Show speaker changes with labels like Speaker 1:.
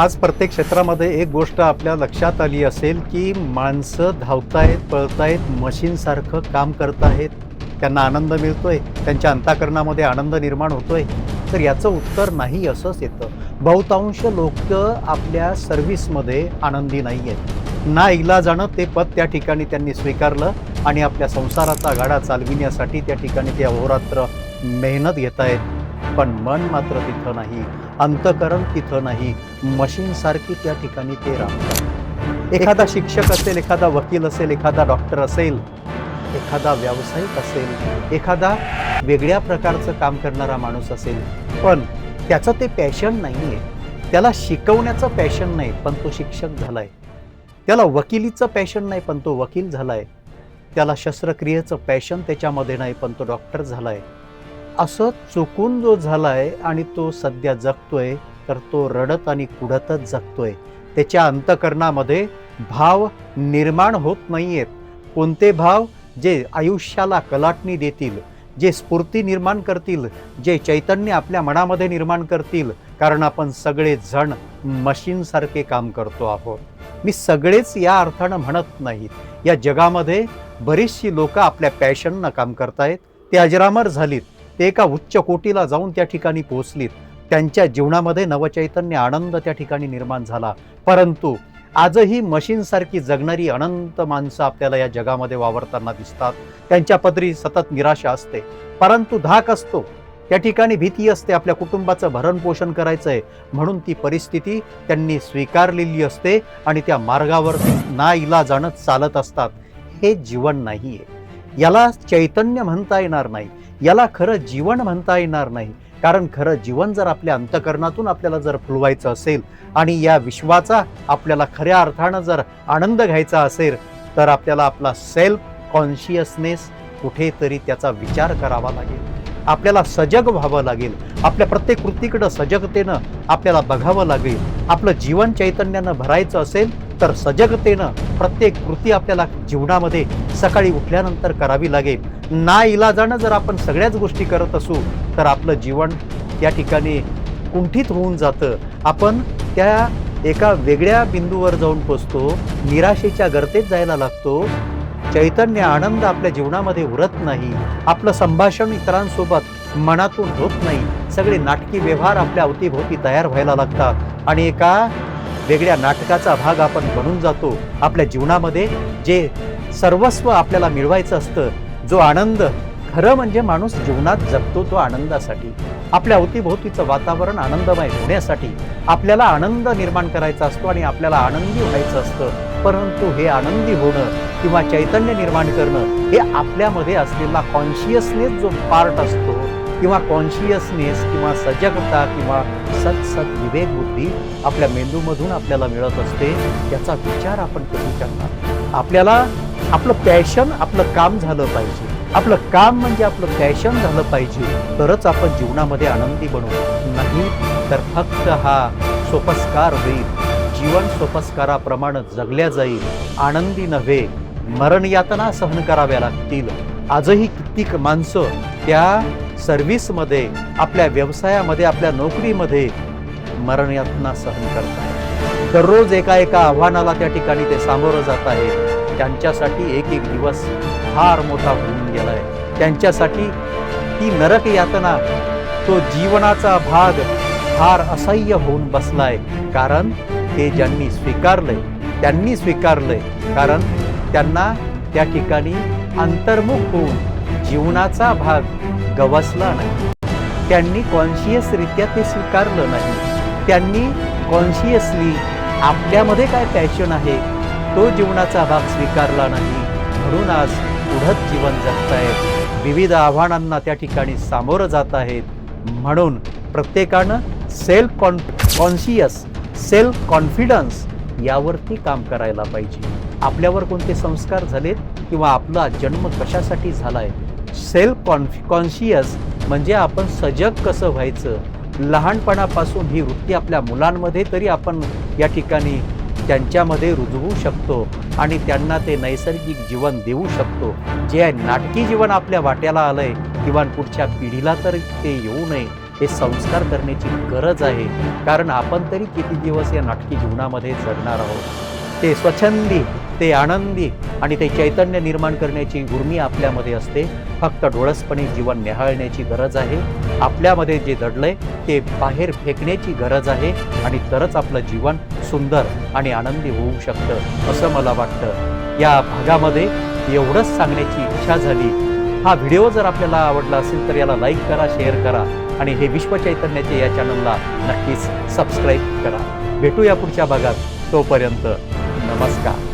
Speaker 1: आज प्रत्येक क्षेत्रामध्ये एक गोष्ट आपल्या लक्षात आली असेल की माणसं धावतायत पळतायत मशीनसारखं काम करत आहेत त्यांना आनंद मिळतोय त्यांच्या अंतःकरणामध्ये आनंद निर्माण होतोय. तर याचं उत्तर नाही असंच येतं. बहुतांश लोक आपल्या सर्व्हिसमध्ये आनंदी नाही आहेत ना इलाजानं ते पद त्या ठिकाणी त्यांनी स्वीकारलं आणि आपल्या संसाराचा गाडा चालविण्यासाठी त्या ठिकाणी ते अहोरात्र मेहनत घेत आहेत पण मन मात्र तिथं नाही. अंतकरण तिथं नाही. मशीनसारखी त्या ठिकाणी ते राहतात. एखादा शिक्षक असेल एखादा वकील असेल एखादा डॉक्टर असेल एखादा व्यावसायिक असेल एखादा वेगळ्या प्रकारचं काम करणारा माणूस असेल पण त्याचं ते पॅशन नाही आहे त्याला शिकवण्याचं पॅशन नाही पण तो शिक्षक झाला आहे त्याला वकिलीचं पॅशन नाही पण तो वकील झाला आहे त्याला शस्त्रक्रियेचं पॅशन त्याच्यामध्ये नाही पण तो डॉक्टर झाला आहे असं चुकून जो झालाय आणि तो सध्या जगतोय तर तो रडत आणि कुडतच जगतोय. त्याच्या अंतकरणामध्ये भाव निर्माण होत नाहीयेत. कोणते भाव? जे आयुष्याला कलाटणी देतील जे स्फूर्ती निर्माण करतील जे चैतन्य आपल्या मनामध्ये निर्माण करतील. कारण आपण सगळे जण मशीनसारखे काम करतो आहोत. मी सगळेच या अर्थानं म्हणत नाहीत. या जगामध्ये बरीचशी लोकं आपल्या पॅशननं काम करतायत. ते अजरामर झालीत. ते एका उच्च कोटीला जाऊन त्या ठिकाणी पोहोचलीत. त्यांच्या जीवनामध्ये नवचैतन्य आनंद त्या ठिकाणी निर्माण झाला. परंतु आजही मशीनसारखी जगणारी अनंत माणसं आपल्याला या जगामध्ये वावरताना दिसतात. त्यांच्या पदरी सतत निराशा असते. परंतु धाक असतो. त्या ठिकाणी भीती असते. आपल्या कुटुंबाचं भरण पोषण करायचं आहे म्हणून ती परिस्थिती त्यांनी स्वीकारलेली असते आणि त्या मार्गावर ना इला जाणत चालत असतात. हे जीवन नाही आहे याला चैतन्य म्हणता येणार नाही. याला खरं जीवन म्हणता येणार नाही. कारण खरं जीवन जर आपल्या अंतकरणातून आपल्याला जर फुलवायचं असेल आणि या विश्वाचा आपल्याला खऱ्या अर्थानं जर आनंद घ्यायचा असेल तर आपल्याला आपला सेल्फ कॉन्शियसनेस कुठेतरी त्याचा विचार करावा लागेल. आपल्याला सजग व्हावं लागेल. आपल्या प्रत्येक कृतीकडं सजगतेनं आपल्याला बघावं लागेल. आपलं जीवन चैतन्यानं भरायचं असेल तर सजगतेनं प्रत्येक कृती आपल्याला जीवनामध्ये सकाळी उठल्यानंतर करावी लागेल. ना इलाजानं जर आपण सगळ्याच गोष्टी करत असू तर आपलं जीवन त्या ठिकाणी कुंठित होऊन जातं. आपण त्या एका वेगळ्या बिंदूवर जाऊन पोचतो निराशेच्या गर्तेत जायला लागतो. चैतन्य आनंद आपल्या जीवनामध्ये उरत नाही. आपलं संभाषण इतरांसोबत मनातून होत नाही. सगळे नाटकी व्यवहार आपल्या अवतीभोवती तयार व्हायला लागतात. आणि एका वेगळ्या नाटकाचा भाग आपण बनून जातो. आपल्या जीवनामध्ये जे सर्वस्व आपल्याला मिळवायचं असतं जो आनंद खरं म्हणजे माणूस जीवनात जगतो तो आनंदासाठी. आपल्या अवतीभोवतीचं वातावरण आनंदमय होण्यासाठी आपल्याला आनंद निर्माण करायचा असतो आणि आपल्याला आनंदी व्हायचं असतं. परंतु हे आनंदी होणं किंवा चैतन्य निर्माण करणं हे आपल्यामध्ये असलेला कॉन्शियसनेस जो पार्ट असतो किंवा कॉन्शियसनेस किंवा सजगता किंवा सत सत विवेक बुद्धी आपल्या मेंदूमधून आपल्याला मिळत असते याचा विचार आपण कधी करणार आपल्याला आपलं पॅशन आपलं काम झालं पाहिजे. आपलं काम म्हणजे आपलं पॅशन झालं पाहिजे. तरच आपण जीवनामध्ये आनंदी बनू. नाही तर फक्त हा सोपस्कार होईल. जीवन सोपस्काराप्रमाणे जगल्या जाईल. आनंदी नव्हे मरण यातना सहन कराव्या लागतील. आजही कित्येक माणसं त्या सर्व्हिसमध्ये आपल्या व्यवसायामध्ये आपल्या नोकरीमध्ये मरणयातना सहन करत आहेत दररोज एका एका आव्हानाला त्या ठिकाणी ते सामोरं जात आहे. त्यांच्यासाठी एक एक दिवस फार मोठा होऊन गेला आहे त्यांच्यासाठी ती नरक यातना तो जीवनाचा भाग फार असह्य होऊन बसलाय. कारण ते ज्यांनी स्वीकारलंय त्यांनी स्वीकारलंय. कारण त्यांना त्या ठिकाणी अंतर्मुख होऊन जीवनाचा भाग गवसला नाही. त्यांनी कॉन्शियसरित्या ते स्वीकारलं नाही. त्यांनी कॉन्शियसली आपल्यामध्ये काय पॅशन आहे तो जीवनाचा भाग स्वीकारला नाही. म्हणून आज पुढत जीवन जगतायत विविध आव्हानांना त्या ठिकाणी सामोरं जात आहेत. म्हणून प्रत्येकानं self con conscious self confidence यावरती काम करायला पाहिजे. आपल्यावर कोणते संस्कार झालेत किंवा आपला जन्म कशासाठी झाला आहे सेल्फ कॉन्फ कॉन्शियस म्हणजे आपण सजग कसं व्हायचं? लहानपणापासून ही वृत्ती आपल्या मुलांमध्ये तरी आपण या ठिकाणी त्यांच्यामध्ये रुजवू शकतो आणि त्यांना ते नैसर्गिक जीवन देऊ शकतो. जे नाटकी जीवन आपल्या वाट्याला आलं आहे किंवा पुढच्या पिढीला तर ते येऊ नये हे संस्कार करण्याची गरज आहे. कारण आपण तरी किती दिवस या नाटकी जीवनामध्ये जगणार आहोत? ते स्वच्छंदी ते आनंदी आणि ते चैतन्य निर्माण करण्याची उर्मी आपल्यामध्ये असते. फक्त डोळसपणे जीवन निहाळण्याची गरज आहे. आपल्यामध्ये जे दडलंय ते बाहेर फेकण्याची गरज आहे आणि तरच आपलं जीवन सुंदर आणि आनंदी होऊ शकतं असं मला वाटतं. या भागामध्ये एवढंच सांगण्याची इच्छा झाली. हा व्हिडिओ जर आपल्याला आवडला असेल तर याला लाईक करा शेअर करा आणि हे विश्व चैतन्याचे या चॅनलला नक्कीच सबस्क्राईब करा. भेटूया पुढच्या भागात. तोपर्यंत नमस्कार.